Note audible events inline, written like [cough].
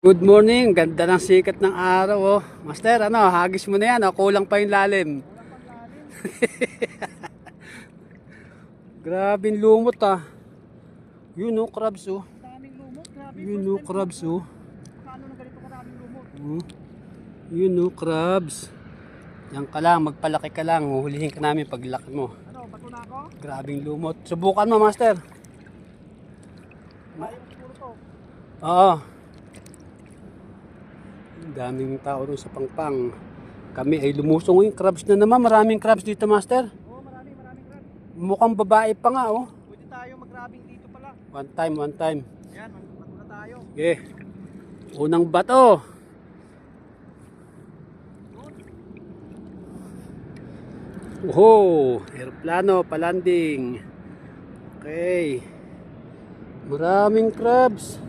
Good morning, ganda ng sikat ng araw oh. Master, ano, hagis mo na yan, oh. kulang pa yung lalim. [laughs] Grabe yung lumot ah. Yun oh, crabs oh. Daming lumot, grabe. Yun oh, crabs oh. Paano na ganito karaming lumot? Hmm. Yun oh, crabs. Yan ka lang, magpalaki ka lang, huhulihin ka namin paglaki mo. Ano, bato na ako? Grabing lumot. Subukan mo, master. To. Oo. Ang Daming tao doon sa pangpang. Kami ay lumusong yung crabs na naman. Maraming crabs dito, master. Oo, marami, maraming crab. Mukhang babae pa nga, oh. Pwede tayo mag-grabbing dito pala. One time, one time. Yan, na tayo. Okay. Unang bato. Oh, aeroplano, palanding. Okay. Maraming crabs.